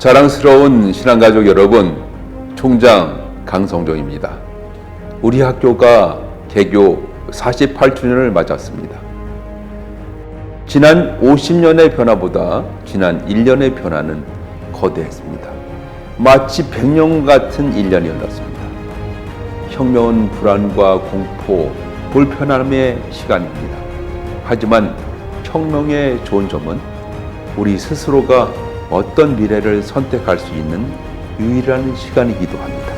자랑스러운 신앙가족 여러분, 총장 강성종입니다. 우리 학교가 개교 48주년을 맞았습니다. 지난 50년의 변화보다 지난 1년의 변화는 거대했습니다. 마치 100년 같은 1년이었습니다. 혁명은 불안과 공포, 불편함의 시간입니다. 하지만 혁명의 좋은 점은 우리 스스로가 어떤 미래를 선택할 수 있는 유일한 시간이기도 합니다.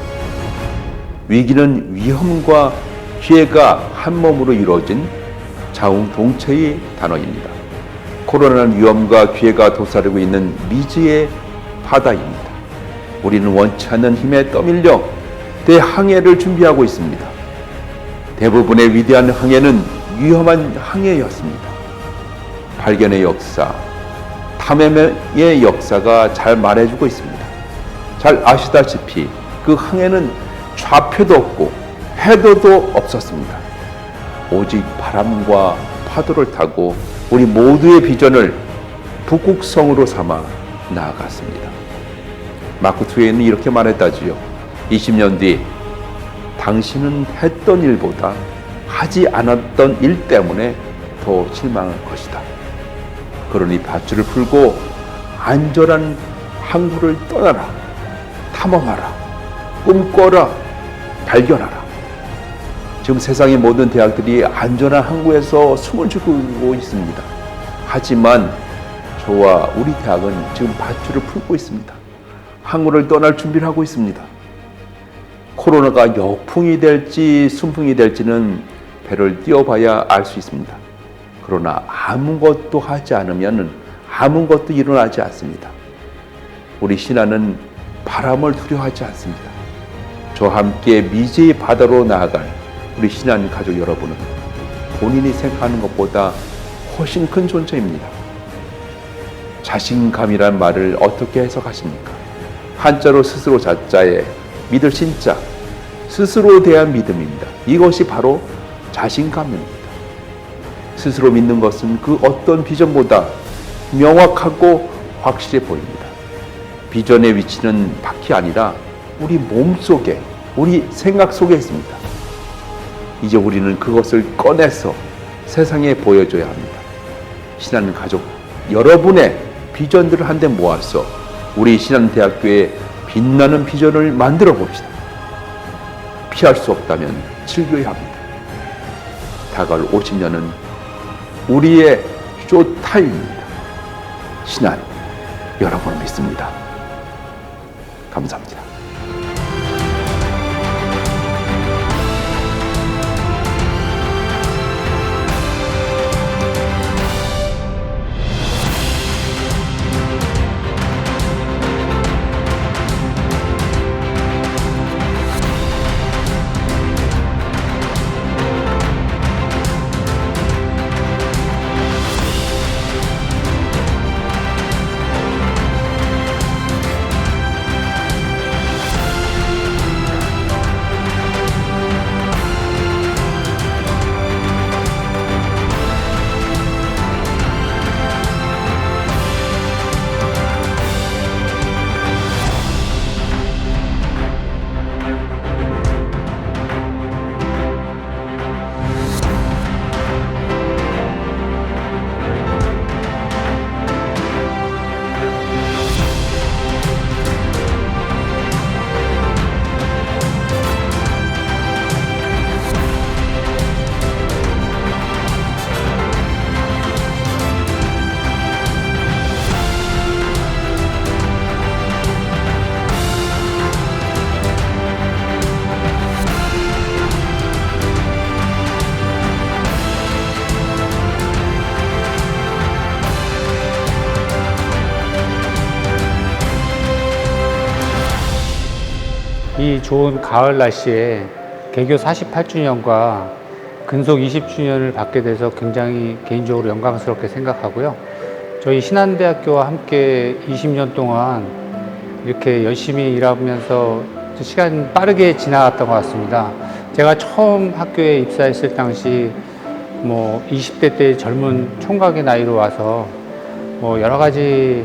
위기는 위험과 기회가 한 몸으로 이루어진 자웅동체의 단어입니다. 코로나는 위험과 기회가 도사리고 있는 미지의 바다입니다. 우리는 원치 않는 힘에 떠밀려 대항해를 준비하고 있습니다. 대부분의 위대한 항해는 위험한 항해였습니다. 발견의 역사, 탐험의 역사가 잘 말해주고 있습니다. 잘 아시다시피 그 항해는 좌표도 없고 해도도 없었습니다. 오직 바람과 파도를 타고 우리 모두의 비전을 북극성으로 삼아 나아갔습니다. 마크 트웨이는 이렇게 말했다지요. 20년 뒤 당신은 했던 일보다 하지 않았던 일 때문에 더 실망할 것이다. 그러니 밧줄을 풀고 안전한 항구를 떠나라. 탐험하라. 꿈꿔라. 발견하라. 지금 세상의 모든 대학들이 안전한 항구에서 숨을 죽이고 있습니다. 하지만 저와 우리 대학은 지금 밧줄을 풀고 있습니다. 항구를 떠날 준비를 하고 있습니다. 코로나가 역풍이 될지 순풍이 될지는 배를 띄워봐야 알 수 있습니다. 그러나 아무것도 하지 않으면 아무것도 일어나지 않습니다. 우리 신하는 바람을 두려워하지 않습니다. 저와 함께 미지의 바다로 나아갈 우리 신한 가족 여러분은 본인이 생각하는 것보다 훨씬 큰 존재입니다. 자신감이란 말을 어떻게 해석하십니까? 한자로 스스로 자자에 믿을 신자, 스스로에 대한 믿음입니다. 이것이 바로 자신감입니다. 스스로 믿는 것은 그 어떤 비전보다 명확하고 확실해 보입니다. 비전의 위치는 밖이 아니라 우리 몸 속에, 우리 생각 속에 있습니다. 이제 우리는 그것을 꺼내서 세상에 보여줘야 합니다. 신한 가족 여러분의 비전들을 한데 모아서 우리 신한대학교의 빛나는 비전을 만들어 봅시다. 피할 수 없다면 즐겨야 합니다. 다가올 50년은 우리의 쇼타임입니다. 신한 여러분을 믿습니다. 감사합니다. 이 좋은 가을 날씨에 개교 48주년과 근속 20주년을 받게 돼서 굉장히 개인적으로 영광스럽게 생각하고요. 저희 신한대학교와 함께 20년 동안 이렇게 열심히 일하면서 시간 빠르게 지나갔던 것 같습니다. 제가 처음 학교에 입사했을 당시 뭐 20대 때 젊은 총각의 나이로 와서 뭐 여러 가지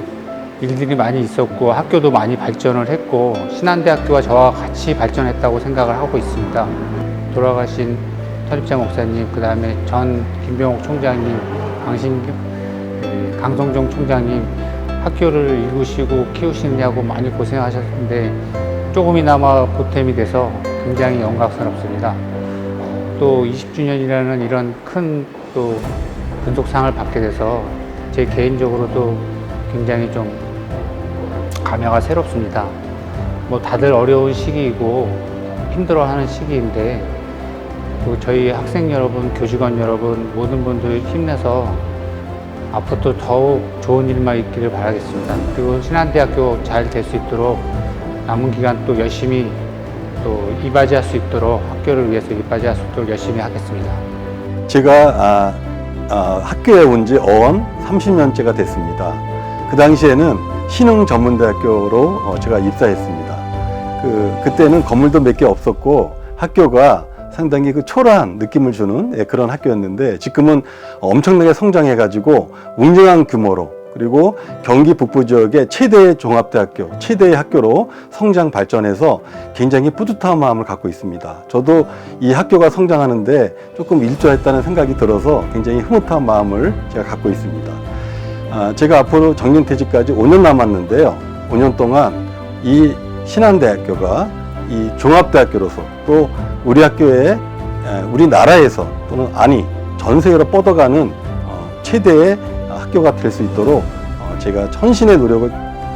일들이 많이 있었고 학교도 많이 발전을 했고 신한대학교와 저와 같이 발전했다고 생각을 하고 있습니다. 돌아가신 터립자 목사님, 그 다음에 전 김병옥 총장님, 강신규, 에, 강성종 총장님 학교를 이루시고 키우시느냐고 많이 고생하셨는데 조금이나마 보탬이 돼서 굉장히 영광스럽습니다. 또 20주년이라는 이런 큰 또 근속상을 받게 돼서 제 개인적으로도 굉장히 좀 감회가 새롭습니다. 뭐 다들 어려운 시기이고 힘들어하는 시기인데 또 저희 학생 여러분, 교직원 여러분 모든 분들 힘내서 앞으로도 더욱 좋은 일만 있기를 바라겠습니다. 그리고 신한대학교 잘 될 수 있도록 남은 기간 또 열심히 또 이바지할 수 있도록 학교를 위해서 이바지할 수 있도록 열심히 하겠습니다. 제가 아, 아, 학교에 온 지 어언 30년째가 됐습니다. 그 당시에는 신흥 전문대학교로 어, 제가 입사했습니다. 그, 그때는 건물도 몇 개 없었고 학교가 상당히 그 초라한 느낌을 주는 예, 그런 학교였는데 지금은 엄청나게 성장해가지고 웅장한 규모로 그리고 경기 북부 지역의 최대 종합대학교, 최대의 학교로 성장 발전해서 굉장히 뿌듯한 마음을 갖고 있습니다. 저도 이 학교가 성장하는데 조금 일조했다는 생각이 들어서 굉장히 흐뭇한 마음을 제가 갖고 있습니다. 아, 제가 앞으로 정년퇴직까지 5년 남았는데요. 5년 동안 이 신한대학교가 이 종합대학교로서 또 우리 학교에 에, 우리나라에서 또는 아니 전 세계로 뻗어가는 어, 최대의 학교가 될 수 있도록 어, 제가 천신의 노력을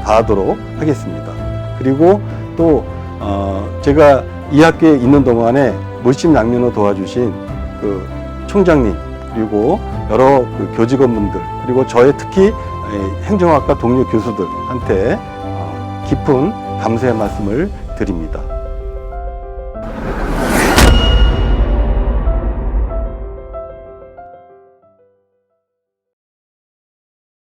다하도록 하겠습니다. 그리고 또 어, 제가 이 학교에 있는 동안에 물심양면으로 도와주신 그 총장님 그리고 여러 그 교직 원분들 그리고 저의 특히 에, 행정학과 동료 교수들한테 어, 깊은 감사의 말씀을 드립니다.